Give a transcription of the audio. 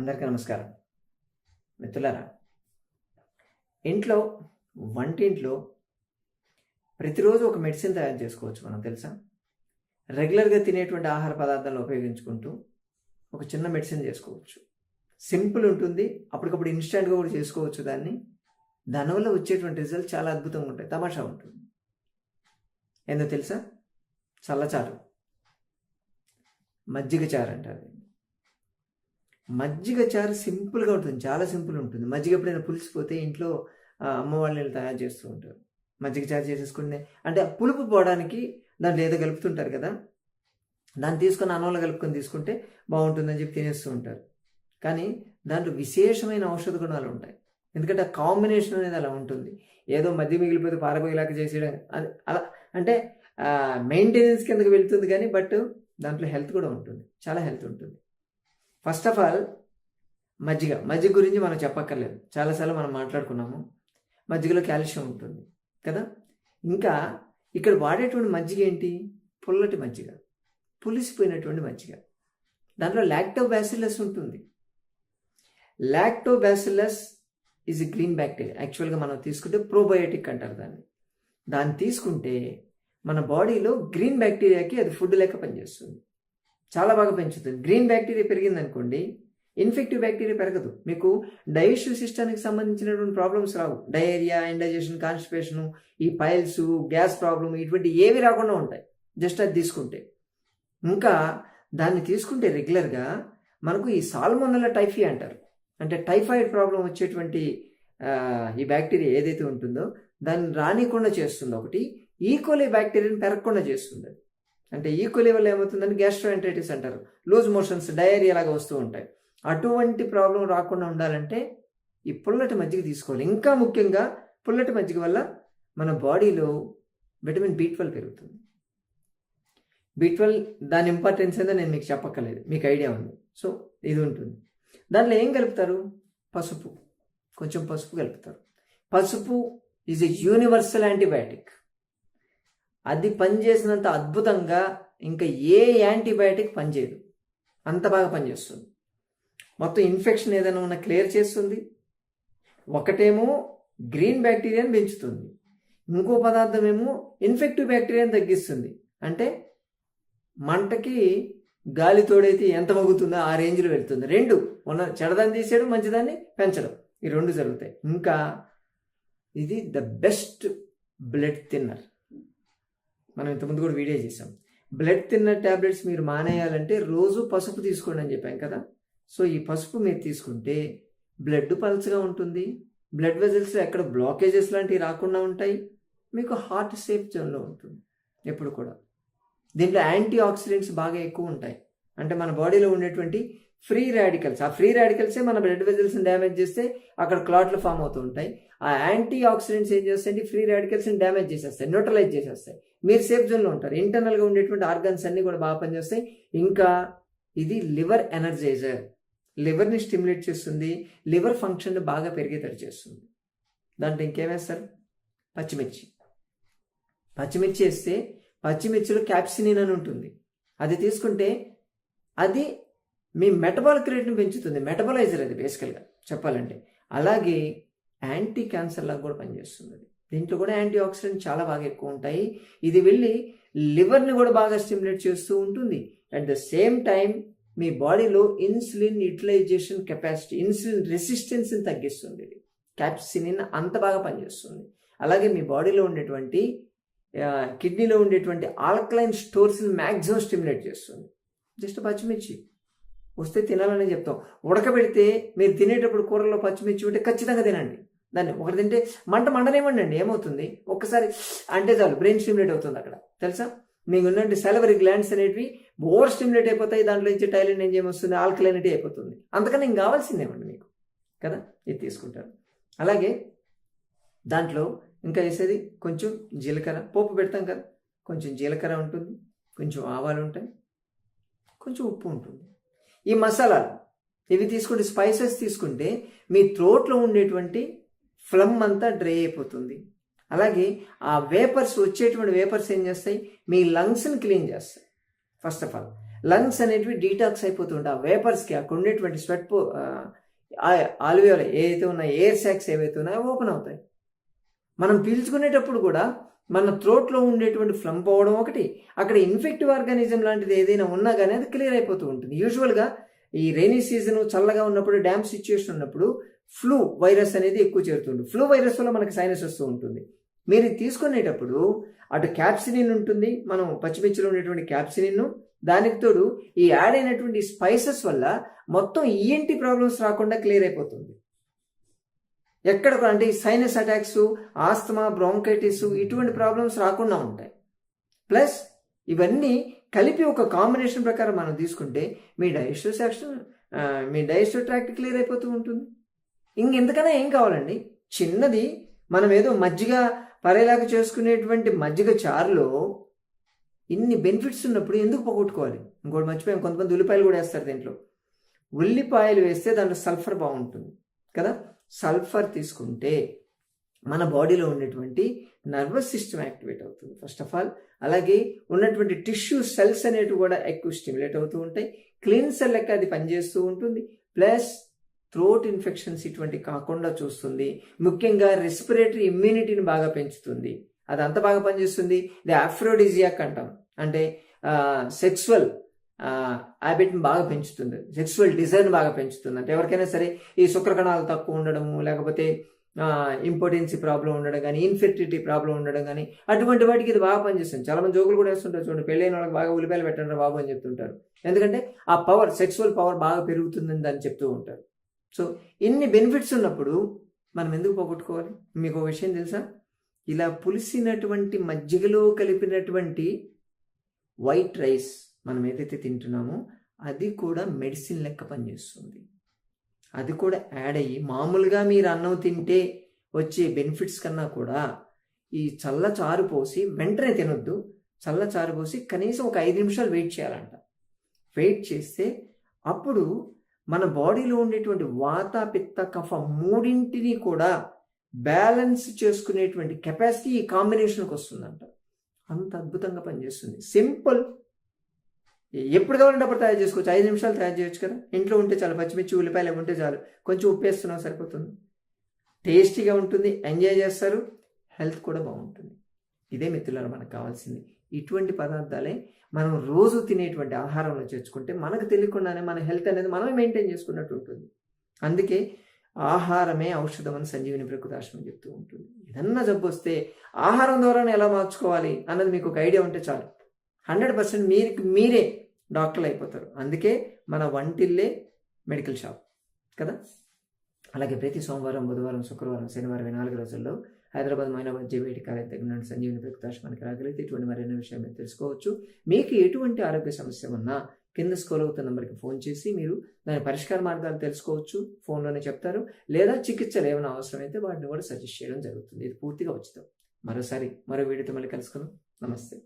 అందరికీ నమస్కారం. మిత్రులారా ఇంట్లో వంటింట్లో ప్రతిరోజు ఒక మెడిసిన్ తయారు చేసుకోవచ్చు మనం తెలుసా? రెగ్యులర్గా తినేటువంటి ఆహార పదార్థాలను ఉపయోగించుకుంటూ ఒక చిన్న మెడిసిన్ చేసుకోవచ్చు. సింపుల్ ఉంటుంది అప్పటికప్పుడు ఇన్స్టెంట్గా కూడా చేసుకోవచ్చు దాన్ని. దానివల్ల వచ్చేటువంటి రిజల్ట్ చాలా అద్భుతంగా ఉంటాయి తమాషా ఉంటుంది. ఏందో తెలుసా? చల్లచారు. మజ్జిగ చారు అంటారు మజ్జిగ చారు సింపుల్గా ఉంటుంది. చాలా సింపుల్ ఉంటుంది. మజ్జిగ ఎప్పుడైనా పులిసిపోతే ఇంట్లో ఆ, అమ్మ వాళ్ళు తయారు చేస్తూ ఉంటారు. మజ్జిగ చారు చేసేసుకుంటే అంటే పులుపు పోవడానికి దాంట్లో ఏదో కలుపుతుంటారు కదా? దాన్ని తీసుకొని అన్నంలో కలుపుకొని తీసుకుంటే బాగుంటుందని చెప్పి తినేస్తూ ఉంటారు. కానీ దాంట్లో విశేషమైన ఔషధ గుణాలు ఉంటాయి. ఎందుకంటే ఆ కాంబినేషన్ అనేది అలా ఉంటుంది. ఏదో మధ్య మిగిలిపోతే పారపోయేలాగా చేసేయడం అది అలా అంటే మెయింటెనెన్స్ కిందకి వెళ్తుంది కానీ బట్ దాంట్లో హెల్త్ కూడా ఉంటుంది. చాలా హెల్త్ ఉంటుంది. ఫస్ట్ ఆఫ్ ఆల్ మజ్జిగ. మజ్జిగ గురించి మనం చెప్పక్కర్లేదు. చాలాసార్లు మనం మాట్లాడుకున్నాము. మజ్జిగలో కాల్షియం ఉంటుంది కదా? ఇంకా ఇక్కడ వాడేటువంటి మజ్జిగ ఏంటి? పుల్లటి మజ్జిగ. పులిసిపోయినటువంటి మజ్జిగ. దాంట్లో లాక్టో బ్యాసిల్లస్ ఉంటుంది lactobacillus is green bacteria యాక్చువల్గా మనం తీసుకుంటే ప్రోబయోటిక్ అంటారు దాన్ని. దాన్ని తీసుకుంటే మన బాడీలో గ్రీన్ బ్యాక్టీరియాకి అది ఫుడ్ లెక్క పనిచేస్తుంది. చాలా బాగా పెంచుతుంది. గ్రీన్ బ్యాక్టీరియా పెరిగింది అనుకోండి ఇన్ఫెక్టివ్ బ్యాక్టీరియా పెరగదు. మీకు డైజెస్టివ్ సిస్టానికి సంబంధించినటువంటి ప్రాబ్లమ్స్ రావు. డయేరియా ఇండైజెషన్ కాన్స్టిపేషను ఈ పైల్స్ గ్యాస్ ప్రాబ్లమ్ ఇటువంటి ఏవి రాకుండా ఉంటాయి. జస్ట్ అది తీసుకుంటే. ఇంకా దాన్ని తీసుకుంటే రెగ్యులర్గా మనకు ఈ సాల్మోనల టైఫీ అంటారు. అంటే టైఫాయిడ్ ప్రాబ్లం వచ్చేటువంటి ఈ బ్యాక్టీరియా ఏదైతే ఉంటుందో దాన్ని రానికుండా చేస్తుంది. ఒకటి e. ఈకోలీ బ్యాక్టీరియాని పెరగకుండా చేస్తుంది. అంటే ఈక్వల్ లెవెల్ ఏమవుతుందని గ్యాస్ట్రోఎంటైటిస్ అంటారు. లూజ్ మోషన్స్ డయేరియా లాగా వస్తూ ఉంటాయి. అటువంటి ప్రాబ్లం రాకుండా ఉండాలంటే ఈ పుల్లటి మజ్జిగ తీసుకోవాలి. ఇంకా ముఖ్యంగా పుల్లటి మజ్జిగ వల్ల మన బాడీలో విటమిన్ బి ట్వెల్వ్ పెరుగుతుంది. బి ట్వెల్వ్ దాని ఇంపార్టెన్స్ ఏదో నేను మీకు చెప్పక్కర్లేదు. మీకు ఐడియా ఉంది. సో ఇది ఉంటుంది. దాంట్లో ఏం కలుపుతారు? పసుపు. కొంచెం పసుపు కలుపుతారు. పసుపు ఈజ్ ఎ యూనివర్సల్ యాంటీబయాటిక్ అది పనిచేసినంత అద్భుతంగా ఇంకా ఏ యాంటీబయాటిక్ పనిచేయదు అంత బాగా పనిచేస్తుంది మొత్తం ఇన్ఫెక్షన్ ఏదైనా ఉన్నా క్లియర్ చేస్తుంది. ఒకటేమో గ్రీన్ బ్యాక్టీరియాని పెంచుతుంది. ఇంకో పదార్థం ఏమో ఇన్ఫెక్టివ్ బ్యాక్టీరియాని తగ్గిస్తుంది. అంటే మంటకి గాలి తోడైతే ఎంత మగ్గుతుందో ఆ రేంజ్లో వెళ్తుంది. రెండు ఉన్న చెడదాన్ని తీసేయడం మంచిదాన్ని పెంచడం. ఈ రెండు జరుగుతాయి. ఇంకా ఇది ద బెస్ట్ బ్లడ్ థిన్నర్ మనం ఇంతకుముందు కూడా వీడియో చేసాం బ్లడ్ తిన్న ట్యాబ్లెట్స్ మీరు మానేయాలంటే రోజు పసుపు తీసుకోండి అని చెప్పాం కదా. సో ఈ పసుపు మీరు తీసుకుంటే బ్లడ్ పల్చగా ఉంటుంది. బ్లడ్ వెజల్స్ ఎక్కడ బ్లాకేజెస్ లాంటివి రాకుండా ఉంటాయి. మీకు హార్ట్ సేఫ్ జోన్లో ఉంటుంది. ఎప్పుడు కూడా. దీంట్లో యాంటీ ఆక్సిడెంట్స్ బాగా ఎక్కువ ఉంటాయి. అంటే మన బాడీలో ఉండేటువంటి ఫ్రీ రాడికల్స్. ఆ ఫ్రీ రాడికల్సే మన బ్లడ్ వెజల్స్ని డ్యామేజ్ చేస్తే అక్కడ క్లాట్లు ఫామ్ అవుతూ ఉంటాయి. ఆ యాంటీ ఆక్సిడెంట్స్ ఏం చేస్తాయంటే ఫ్రీ రాడికల్స్ని డ్యామేజ్ చేసేస్తాయి న్యూట్రలైజ్ చేసేస్తాయి. మీరు సేఫ్ జోన్లో ఉంటారు. ఇంటర్నల్గా ఉండేటువంటి ఆర్గన్స్ అన్నీ కూడా బాగా పనిచేస్తాయి. ఇంకా ఇది లివర్ ఎనర్జైజర్. లివర్ని స్టిమ్యులేట్ చేస్తుంది. లివర్ ఫంక్షన్ బాగా పెరిగేటట్టు చేస్తుంది. దాంట్లో ఇంకేమేస్తారు పచ్చిమిర్చి. పచ్చిమిర్చి వేస్తే పచ్చిమిర్చిలో క్యాప్సినిన్ అని ఉంటుంది. అది తీసుకుంటే అది మీ మెటబాలిక్ రేట్ని పెంచుతుంది. మెటబలైజర్ అది బేసికల్గా చెప్పాలంటే. అలాగే యాంటీ క్యాన్సర్ లాగా కూడా పనిచేస్తుంది అది. దీంట్లో కూడా యాంటీ ఆక్సిడెంట్ చాలా బాగా ఎక్కువ ఉంటాయి. ఇది వెళ్ళి లివర్ని కూడా బాగా స్టిమ్యులేట్ చేస్తూ ఉంటుంది. అట్ ద సేమ్ టైం మీ బాడీలో ఇన్సులిన్ యూటిలైజేషన్ కెపాసిటీ ఇన్సులిన్ రెసిస్టెన్స్ని తగ్గిస్తుంది ఇది. క్యాప్సినిన్ అంత బాగా పనిచేస్తుంది. అలాగే మీ బాడీలో ఉండేటువంటి కిడ్నీలో ఉండేటువంటి ఆల్కలైన్ స్టోర్స్ని మ్యాక్సిమం స్టిమ్యులేట్ చేస్తుంది. జస్ట్ పచ్చిమిర్చి. వస్తే తినాలని చెప్తాం. ఉడకబెడితే మీరు తినేటప్పుడు కూరలో పచ్చిమిర్చి ఉంటే ఖచ్చితంగా తినండి. దాన్ని ఒకటి తింటే మంట మండనివ్వండి అండి. ఏమవుతుంది? ఒక్కసారి అంటే చాలు బ్రెయిన్ స్టిమ్యులేట్ అవుతుంది అక్కడ. తెలుసా? మీకు ఉన్నటువంటి సెలవరీ గ్లాండ్స్ అనేటివి ఓవర్ స్టిమ్యులేట్ అయిపోతాయి. దాంట్లో నుంచి టైలెంట్ ఏం వస్తుంది ఆల్కలైనిటీ అయిపోతుంది. అందుకని ఇంక కావాల్సిందేమండి మీకు. కదా? ఇది తీసుకుంటారు. అలాగే దాంట్లో ఇంకా వేసేది కొంచెం జీలకర్ర. పోపు పెడతాం కదా? కొంచెం జీలకర్ర ఉంటుంది. కొంచెం ఆవాలు ఉంటాయి. కొంచెం ఉప్పు ఉంటుంది. ఈ మసాలాలు. ఇవి తీసుకుంటే స్పైసెస్ తీసుకుంటే మీ త్రోట్లో ఉండేటువంటి ఫ్లమ్ అంతా డ్రై అయిపోతుంది. అలాగే ఆ వేపర్స్ వచ్చేటువంటి వేపర్స్ ఏం చేస్తాయి? మీ లంగ్స్ని క్లీన్ చేస్తాయి. ఫస్ట్ ఆఫ్ ఆల్ లంగ్స్ అనేటివి డీటాక్స్ అయిపోతూ ఆ వేపర్స్కి అక్కడ ఉండేటువంటి స్వెట్ పో ఆల్వేలు ఏదైతే ఉన్నాయో ఎయిర్ శాక్స్ ఏవైతే ఉన్నాయో ఓపెన్ అవుతాయి. మనం పీల్చుకునేటప్పుడు కూడా మన త్రోట్లో ఉండేటువంటి ఫ్లమ్ పోవడం ఒకటి అక్కడ ఇన్ఫెక్టివ్ ఆర్గానిజం లాంటిది ఏదైనా ఉన్నా కానీ అది క్లియర్ అయిపోతూ ఉంటుంది. యూజువల్గా ఈ రైనీ సీజన్ చల్లగా ఉన్నప్పుడు డ్యామ్ సిచ్యువేషన్ ఉన్నప్పుడు ఫ్లూ వైరస్ అనేది ఎక్కువ చేరుతుంది. ఫ్లూ వైరస్ వల్ల మనకి సైనస్ వస్తూ ఉంటుంది. మీరు తీసుకునేటప్పుడు అటు క్యాప్సినిన్ ఉంటుంది మనం పచ్చిమిర్చిలో ఉండేటువంటి క్యాప్సినిన్ దానికి తోడు ఈ యాడ్ అయినటువంటి స్పైసెస్ వల్ల మొత్తం ఈఎన్టీ ప్రాబ్లమ్స్ రాకుండా క్లియర్ అయిపోతుంది. ఎక్కడ అంటే ఈ సైనస్ అటాక్స్ ఆస్తమా బ్రాంకైటిస్ ఇటువంటి ప్రాబ్లమ్స్ రాకుండా ఉంటాయి. ప్లస్ ఇవన్నీ కలిపి ఒక కాంబినేషన్ ప్రకారం మనం తీసుకుంటే మీ డైజెస్టివ్ సెక్షన్ మీ డైజెస్టివ్ ట్రాక్ట్ క్లియర్ అయిపోతూ ఉంటుంది. ఇంకెంతకన్నా ఏం కావాలండి? చిన్నది మనం ఏదో మజ్జిగ పరేలాగా చేసుకునేటువంటి మజ్జిగ చారులో ఇన్ని బెనిఫిట్స్ ఉన్నప్పుడు ఎందుకు పోగొట్టుకోవాలి? ఇంకోటి మర్చిపోయాం కొంతమంది ఉల్లిపాయలు కూడా వేస్తారు దీంట్లో. ఉల్లిపాయలు వేస్తే దాంట్లో సల్ఫర్ బాగుంటుంది కదా? సల్ఫర్ తీసుకుంటే మన బాడీలో ఉన్నటువంటి నర్వస్ సిస్టమ్ యాక్టివేట్ అవుతుంది ఫస్ట్ ఆఫ్ ఆల్ అలాగే ఉన్నటువంటి టిష్యూ సెల్స్ అనేవి కూడా ఎక్కువ స్టిమ్యులేట్ అవుతూ ఉంటాయి. క్లీన్సర్ లెక్క అది పనిచేస్తూ ఉంటుంది. ప్లస్ థ్రోట్ ఇన్ఫెక్షన్స్ ఇటువంటి కాకుండా చూస్తుంది. ముఖ్యంగా రెస్పిరేటరీ ఇమ్యూనిటీని బాగా పెంచుతుంది. అది అంత బాగా పనిచేస్తుంది. ది ఆఫ్రోడిజియాక్ అంటాం. అంటే సెక్సువల్ హ్యాబిట్ని బాగా పెంచుతుంది. సెక్సువల్ డిజైన్ బాగా పెంచుతుంది. అంటే ఎవరికైనా సరే ఈ శుక్రకణాలు తక్కువ ఉండడము లేకపోతే ఇంపార్టెన్సీ ప్రాబ్లం ఉండడం కానీ ఇన్ఫెర్టిలిటీ ప్రాబ్లం ఉండడం కానీ అటువంటి వాటికి ఇది బాగా పనిచేస్తుంది. చాలా మంది జోకులు కూడా వేస్తుంటారు చూడండి పెళ్ళైన వాళ్ళకి బాగా ఉల్లిపాయలు పెట్టండి బాబు అని చెప్తుంటారు. ఎందుకంటే ఆ పవర్ సెక్సువల్ పవర్ బాగా పెరుగుతుందని దాన్ని చెప్తూ ఉంటారు. సో ఇన్ని బెనిఫిట్స్ ఉన్నప్పుడు మనం ఎందుకు పోగొట్టుకోవాలి? మీకు ఒక విషయం తెలుసా? ఇలా పులిసినటువంటి మజ్జిగలో కలిపినటువంటి వైట్ రైస్ మనం ఏదైతే తింటున్నామో అది కూడా మెడిసిన్ లెక్క పనిచేస్తుంది. అది కూడా యాడ్ అయ్యి మామూలుగా మీరు అన్నం తింటే వచ్చే బెనిఫిట్స్ కన్నా కూడా ఈ చల్ల చారు పోసి వెంటనే తినొద్దు. చల్ల చారు పోసి కనీసం ఒక ఐదు నిమిషాలు వెయిట్ చేయాలంట. వెయిట్ చేస్తే అప్పుడు మన బాడీలో ఉండేటువంటి వాత పిత్త కఫ మూడింటిని కూడా బ్యాలెన్స్ చేసుకునేటువంటి కెపాసిటీ ఈ కాంబినేషన్కి వస్తుందంట. అంత అద్భుతంగా పనిచేస్తుంది. సింపుల్ ఎప్పుడు కావాలంటే అప్పుడు తయారు చేసుకోవచ్చు. ఐదు నిమిషాలు తయారు చేయొచ్చు కదా. ఇంట్లో ఉంటే చాలు పచ్చిమిర్చి ఉల్లిపాయలు ఉంటే చాలు. కొంచెం ఉప్పు వేస్తున్నాం సరిపోతుంది. టేస్టీగా ఉంటుంది ఎంజాయ్ చేస్తారు హెల్త్ కూడా బాగుంటుంది. ఇదే మిత్రులారా మనకు కావాల్సింది. ఇటువంటి పదార్థాలే మనం రోజు తినేటువంటి ఆహారంలో చేర్చుకుంటే మనకు తెలియకుండానే మన హెల్త్ అనేది మనమే మెయింటైన్ చేసుకున్నట్టు ఉంటుంది. అందుకే ఆహారమే ఔషధం అని సంజీవిని ప్రకృతాశ్రమం చెప్తూ ఉంటుంది. ఏదన్నా జబ్బు వస్తే ఆహారం ద్వారానే ఎలా మార్చుకోవాలి అన్నది మీకు ఒక ఐడియా ఉంటే చాలు. హండ్రెడ్ పర్సెంట్ మీరు మీరే డాక్టర్లు అయిపోతారు అందుకే మన వంటిల్లే మెడికల్ షాప్. కదా? అలాగే ప్రతి సోమవారం బుధవారం శుక్రవారం శనివారం ఈ నాలుగు రోజుల్లో హైదరాబాద్ మైనాబాద్ జేబీటి కాలేజ్ దగ్గర నుండి సంజీవిని ప్రకృతాశ్రమానికి రాగలిగితే ఇటువంటి మరిన్ని విషయాలు మీరు తెలుసుకోవచ్చు. మీకు ఎటువంటి ఆరోగ్య సమస్య ఉన్నా కింద స్కోల్ అవుతున్న నెంబర్కి ఫోన్ చేసి మీరు దాని పరిష్కార మార్గాలు తెలుసుకోవచ్చు. ఫోన్లోనే చెప్తారు. లేదా చికిత్సలు ఏమైనా అవసరమైతే వాటిని కూడా సజెస్ట్ చేయడం జరుగుతుంది. ఇది పూర్తిగా ఉచితం. మరోసారి మరో వీడియోతో మళ్ళీ కలుసుకుందాం. నమస్తే.